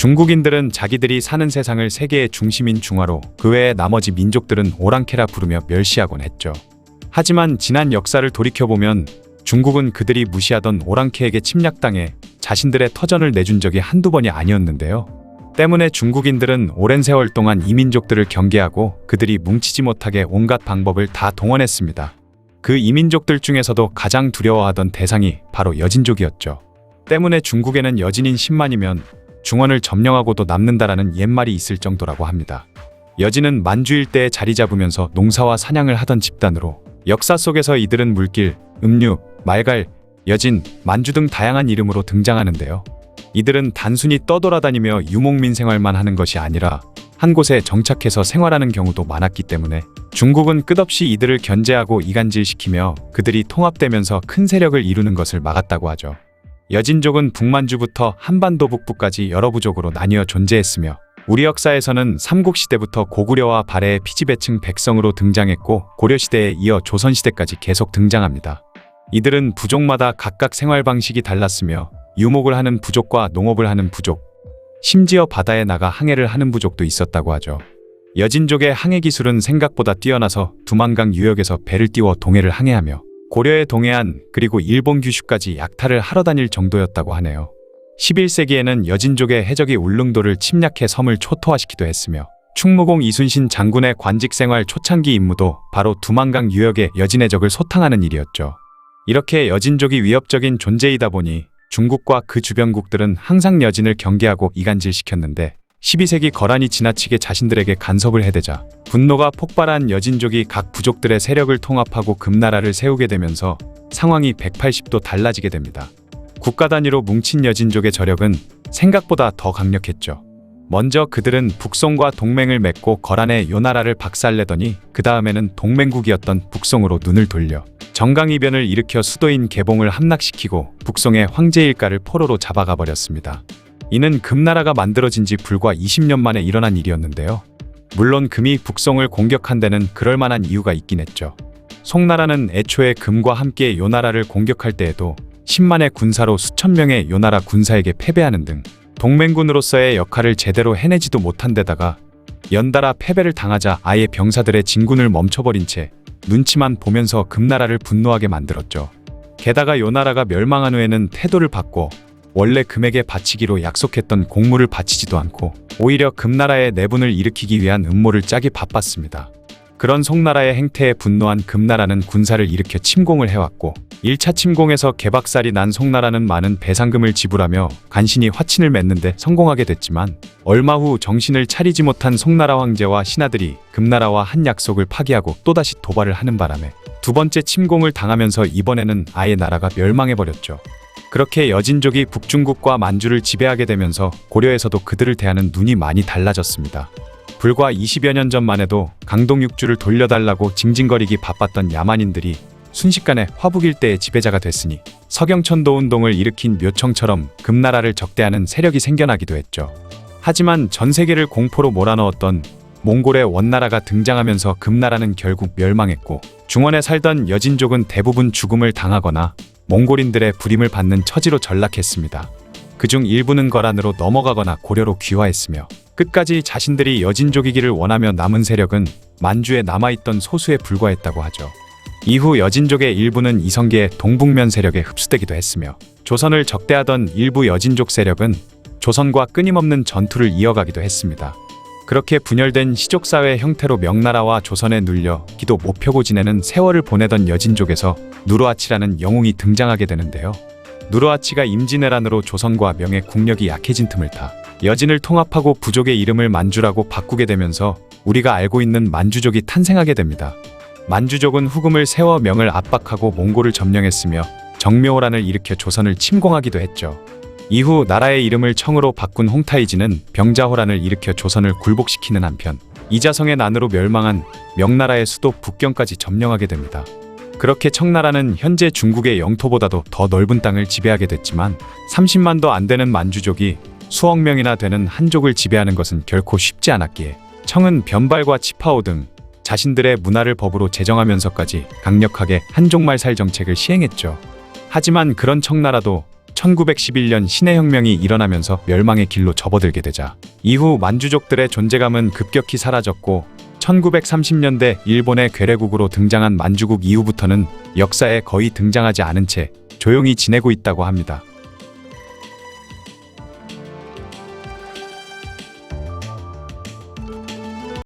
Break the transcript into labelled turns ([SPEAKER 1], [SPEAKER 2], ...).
[SPEAKER 1] 중국인들은 자기들이 사는 세상을 세계의 중심인 중화로 그 외의 나머지 민족들은 오랑캐라 부르며 멸시하곤 했죠. 하지만 지난 역사를 돌이켜보면 중국은 그들이 무시하던 오랑캐에게 침략당해 자신들의 터전을 내준 적이 한두 번이 아니었는데요. 때문에 중국인들은 오랜 세월 동안 이민족들을 경계하고 그들이 뭉치지 못하게 온갖 방법을 다 동원했습니다. 그 이민족들 중에서도 가장 두려워하던 대상이 바로 여진족이었죠. 때문에 중국에는 여진인 10만이면 중원을 점령하고도 남는다라는 옛말이 있을 정도라고 합니다. 여진은 만주 일대에 자리 잡으면서 농사와 사냥을 하던 집단으로 역사 속에서 이들은 물길, 음류, 말갈, 여진, 만주 등 다양한 이름으로 등장하는데요. 이들은 단순히 떠돌아다니며 유목민 생활만 하는 것이 아니라 한 곳에 정착해서 생활하는 경우도 많았기 때문에 중국은 끝없이 이들을 견제하고 이간질시키며 그들이 통합되면서 큰 세력을 이루는 것을 막았다고 하죠. 여진족은 북만주부터 한반도 북부까지 여러 부족으로 나뉘어 존재했으며 우리 역사에서는 삼국시대부터 고구려와 발해의 피지배층 백성으로 등장했고 고려시대에 이어 조선시대까지 계속 등장합니다. 이들은 부족마다 각각 생활 방식이 달랐으며 유목을 하는 부족과 농업을 하는 부족, 심지어 바다에 나가 항해를 하는 부족도 있었다고 하죠. 여진족의 항해 기술은 생각보다 뛰어나서 두만강 유역에서 배를 띄워 동해를 항해하며 고려의 동해안 그리고 일본 규슈까지 약탈을 하러 다닐 정도였다고 하네요. 11세기에는 여진족의 해적이 울릉도를 침략해 섬을 초토화시키도 했으며 충무공 이순신 장군의 관직 생활 초창기 임무도 바로 두만강 유역의 여진 해적을 소탕하는 일이었죠. 이렇게 여진족이 위협적인 존재이다 보니 중국과 그 주변국들은 항상 여진을 경계하고 이간질시켰는데 12세기 거란이 지나치게 자신들에게 간섭을 해대자 분노가 폭발한 여진족이 각 부족들의 세력을 통합하고 금나라를 세우게 되면서 상황이 180도 달라지게 됩니다. 국가 단위로 뭉친 여진족의 저력은 생각보다 더 강력했죠. 먼저 그들은 북송과 동맹을 맺고 거란의 요 나라를 박살내더니 그 다음에는 동맹국이었던 북송으로 눈을 돌려 정강이변을 일으켜 수도인 개봉을 함락시키고 북송의 황제 일가를 포로로 잡아가 버렸습니다. 이는 금나라가 만들어진 지 불과 20년 만에 일어난 일이었는데요. 물론 금이 북송을 공격한 데는 그럴 만한 이유가 있긴 했죠. 송나라는 애초에 금과 함께 요 나라를 공격할 때에도 10만의 군사로 수천 명의 요 나라 군사에게 패배하는 등 동맹군으로서의 역할을 제대로 해내지도 못한 데다가 연달아 패배를 당하자 아예 병사들의 진군을 멈춰버린 채 눈치만 보면서 금나라를 분노하게 만들었죠. 게다가 요 나라가 멸망한 후에는 태도를 바꿔 원래 금에게 바치기로 약속했던 공물을 바치지도 않고 오히려 금나라의 내분을 일으키기 위한 음모를 짜기 바빴습니다. 그런 송나라의 행태에 분노한 금나라는 군사를 일으켜 침공을 해왔고 1차 침공에서 개박살이 난 송나라는 많은 배상금을 지불하며 간신히 화친을 맺는데 성공하게 됐지만 얼마 후 정신을 차리지 못한 송나라 황제와 신하들이 금나라와 한 약속을 파기하고 또다시 도발을 하는 바람에 두 번째 침공을 당하면서 이번에는 아예 나라가 멸망해버렸죠. 그렇게 여진족이 북중국과 만주를 지배하게 되면서 고려에서도 그들을 대하는 눈이 많이 달라졌습니다. 불과 20여 년 전만 해도 강동 육주를 돌려달라고 징징거리기 바빴던 야만인들이 순식간에 화북 일대의 지배자가 됐으니 서경천도 운동을 일으킨 묘청처럼 금나라를 적대하는 세력이 생겨나기도 했죠. 하지만 전 세계를 공포로 몰아넣었던 몽골의 원나라가 등장하면서 금나라는 결국 멸망했고 중원에 살던 여진족은 대부분 죽음을 당하거나 몽골인들의 부림을 받는 처지로 전락했습니다. 그중 일부는 거란으로 넘어가거나 고려로 귀화했으며 끝까지 자신들이 여진족이기를 원하며 남은 세력은 만주에 남아있던 소수에 불과했다고 하죠. 이후 여진족의 일부는 이성계의 동북면 세력에 흡수되기도 했으며 조선을 적대하던 일부 여진족 세력은 조선과 끊임없는 전투를 이어가기도 했습니다. 그렇게 분열된 시족사회 형태로 명나라와 조선에 눌려 기도 못 펴고 지내는 세월을 보내던 여진족에서 누르아치라는 영웅이 등장하게 되는데요. 누르아치가 임진왜란으로 조선과 명의 국력이 약해진 틈을 타 여진을 통합하고 부족의 이름을 만주라고 바꾸게 되면서 우리가 알고 있는 만주족이 탄생하게 됩니다. 만주족은 후금을 세워 명을 압박하고 몽골을 점령했으며 정묘호란을 일으켜 조선을 침공하기도 했죠. 이후 나라의 이름을 청으로 바꾼 홍타이지는 병자호란을 일으켜 조선을 굴복시키는 한편 이자성의 난으로 멸망한 명나라의 수도 북경까지 점령하게 됩니다. 그렇게 청나라는 현재 중국의 영토보다도 더 넓은 땅을 지배하게 됐지만 30만도 안 되는 만주족이 수억 명이나 되는 한족을 지배하는 것은 결코 쉽지 않았기에 청은 변발과 치파오 등 자신들의 문화를 법으로 제정하면서까지 강력하게 한족말 살 정책을 시행했죠. 하지만 그런 청나라도 1911년 신해혁명이 일어나면서 멸망의 길로 접어들게 되자 이후 만주족들의 존재감은 급격히 사라졌고 1930년대 일본의 괴뢰국으로 등장한 만주국 이후부터는 역사에 거의 등장하지 않은 채 조용히 지내고 있다고 합니다.